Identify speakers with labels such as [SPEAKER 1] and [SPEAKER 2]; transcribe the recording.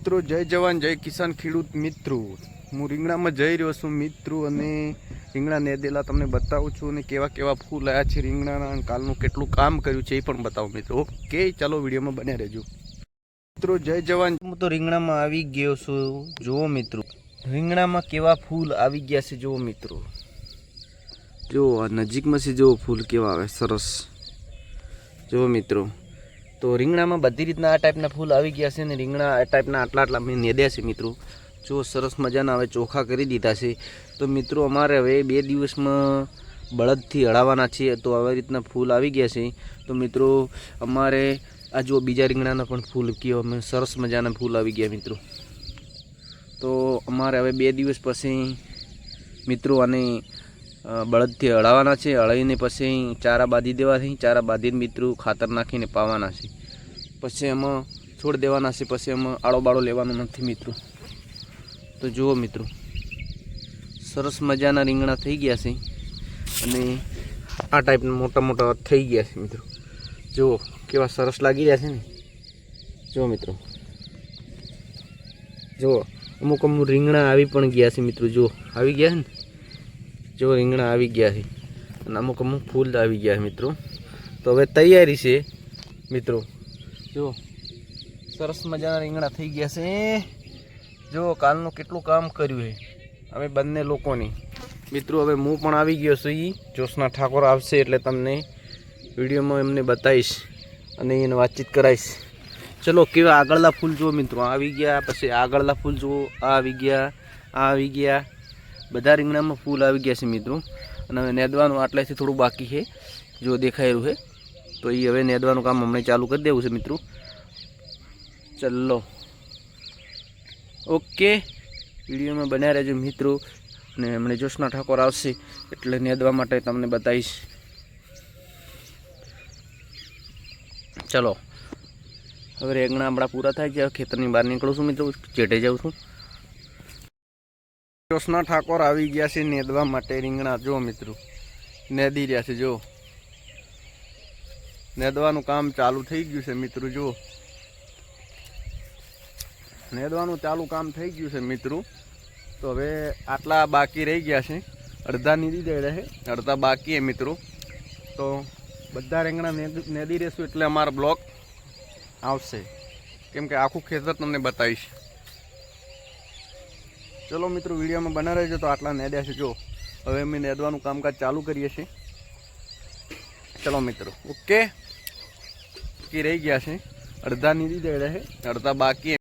[SPEAKER 1] મિત્રો, જય જવાન, જય કિસાન ખેડૂત મિત્રો. હું રીંગણામાં જઈ રહ્યો છું મિત્રો અને રીંગણા નેદેલા તમને બતાવું છું અને કેવા કેવા ફૂલ આવ્યા છે રીંગણાના કાલનું કેટલું કામ કર્યું છે એ પણ બતાવું મિત્રો. ઓકે, ચાલો વિડીયોમાં બન્યા રહેજો. મિત્રો, જય જવાન. હું તો રીંગણામાં આવી ગયો છું. જુઓ મિત્રો, રીંગણામાં કેવા ફૂલ આવી ગયા છે જુઓ મિત્રો. જો આ નજીકમાં છે જુઓ ફૂલ કેવા આવે, સરસ. જુઓ મિત્રો તો રીંગણામાં બધી રીતના આ ટાઈપના ફૂલ આવી ગયા છે ને રીંગણા આ ટાઈપના આટલા આટલા મેં નેદ્યા છે મિત્રો. જો સરસ મજાના હવે ચોખા કરી દીધા છે. તો મિત્રો અમારે હવે બે દિવસમાં બળદથી હળાવવાના છે તો આવી રીતના ફૂલ આવી ગયા છે. તો મિત્રો અમારે આ જો બીજા રીંગણાના પણ ફૂલ કયો અમે સરસ મજાના ફૂલ આવી ગયા મિત્રો. તો અમારે હવે બે દિવસ પછી મિત્રો આને અ, બળદથી હળાવવાના છે. હળાવીને પછી ચારા બાંધી દેવાથી ચારા બાંધીને મિત્રો ખાતર નાખીને પાવાના છે. પછી એમાં છોડ દેવાના છે. પછી એમાં આળો બાળો લેવાનો નથી મિત્રો. તો જુઓ મિત્રો, સરસ મજાના રીંગણા થઈ ગયા છે. અને આ ટાઈપના મોટા મોટા થઈ ગયા છે મિત્રો. જુઓ કેવા સરસ લાગી રહ્યા છે ને. જુઓ મિત્રો. જુઓ, અમુક અમુક રીંગણા આવી પણ ગયા છે મિત્રો. જુઓ, આવી ગયા છે ને? જો રીંગણા આવી ગયા છે અને અમુક અમુક ફૂલ આવી ગયા છે મિત્રો. તો હવે તૈયારી છે મિત્રો. જો સરસ મજાના રીંગણા થઈ ગયા છે. જો કાલનું કેટલું કામ કર્યું છે અમે બંને લોકોની. મિત્રો, હવે હું પણ આવી ગયો છું એ જોશના ઠાકોર આવશે એટલે તમને વિડીયોમાં એમને બતાવીશ અને એને વાતચીત કરાવીશ. ચલો, કેવા આગળના ફૂલ જુઓ મિત્રો. આવી ગયા, પછી આગળના ફૂલ જુઓ. આ આવી ગયા, આ આવી ગયા. બધા રીંગણામાં ફૂલ આવી ગયા છે મિત્રો. અને હવે નેદવાનું આટલેથી થોડું બાકી છે. જો દેખાય રહ્યું છે, તો એ હવે નેદવાનું કામ હમણાં ચાલુ કરી દેવું છે મિત્રો. ચલો. ઓકે વિડીયોમાં બન્યા રહેજો મિત્રો. અને હમણે જોશના ઠાકોર આવશે, એટલે નેદવા માટે તમને બતાવીશ. ચલો. હવે રેંગણા આપણા પૂરા થાય છે, ખેતરની બહાર નીકળું છું મિત્રો. ચેટે જાઉં છું. જોશના ઠાકોર આવી ગયા છે નેદવા માટે રીંગણા. જો મિત્રો, નેદી રહ્યા છે, જો. નેદવાનું કામ ચાલુ થઈ ગયું છે મિત્રો, જો. નેદવાનું ચાલુ કામ થઈ ગયું છે મિત્રો. તો હવે આટલા બાકી રહી ગયા છે. અડધા નીદી જઈ રહે અડધા બાકી એ મિત્રો. તો બધા રીંગણા નેદી રહેશું એટલે અમારો બ્લોક આવશે. કેમ કે આખું ખેતર તમને બતાવીશ. ચલો મિત્રો, વિડીયોમાં બના રહેજો તો આટલા નેદ્યા છે. જો, હવે અમે નેદવાનું કામકાજ ચાલુ કરીએ છીએ. ચલો મિત્રો, ઓકે. કે રહી ગયા છે. અડધા નીદી દઈ રહે અડધા બાકી